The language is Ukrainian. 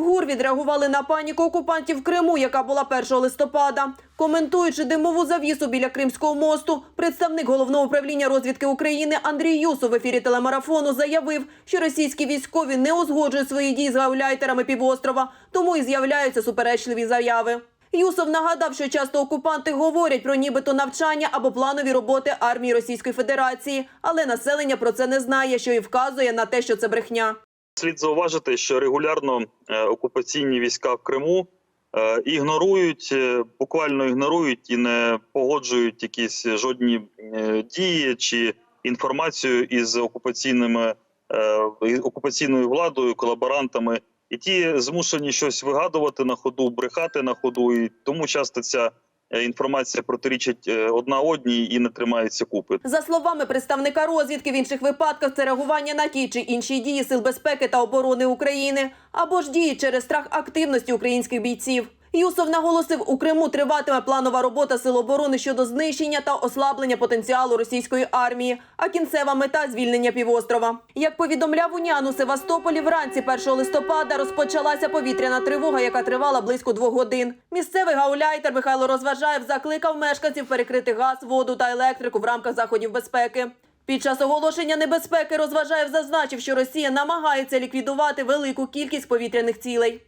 ГУР відреагували на паніку окупантів в Криму, яка була 1 листопада. Коментуючи димову завісу біля Кримського мосту, представник головного управління розвідки України Андрій Юсов в ефірі телемарафону заявив, що російські військові не узгоджують свої дії з гауляйтерами півострова, тому і з'являються суперечливі заяви. Юсов нагадав, що часто окупанти говорять про нібито навчання або планові роботи армії Російської Федерації, але населення про це не знає, що і вказує на те, що це брехня. Слід зауважити, що регулярно е, окупаційні війська в Криму е, ігнорують, е, буквально ігнорують і не погоджують якісь жодні дії чи інформацію із окупаційними окупаційною владою, колаборантами, і ті змушені щось вигадувати на ходу, брехати на ходу, і тому часто ця інформація протирічить е, одна одній і не тримається купи. За словами представника розвідки, в інших випадках це реагування на ті чи інші дії сил безпеки та оборони України або ж дії через страх активності українських бійців. Юсов наголосив, у Криму триватиме планова робота сил оборони щодо знищення та ослаблення потенціалу російської армії, а кінцева мета звільнення півострова. Як повідомляв УНІАН у Севастополі, вранці 1 листопада розпочалася повітряна тривога, яка тривала близько двох годин. Місцевий гауляйтер Михайло Розважаєв закликав мешканців перекрити газ, воду та електрику в рамках заходів безпеки. Під час оголошення небезпеки Розважаєв зазначив, що Росія намагається ліквідувати велику кількість повітряних цілей.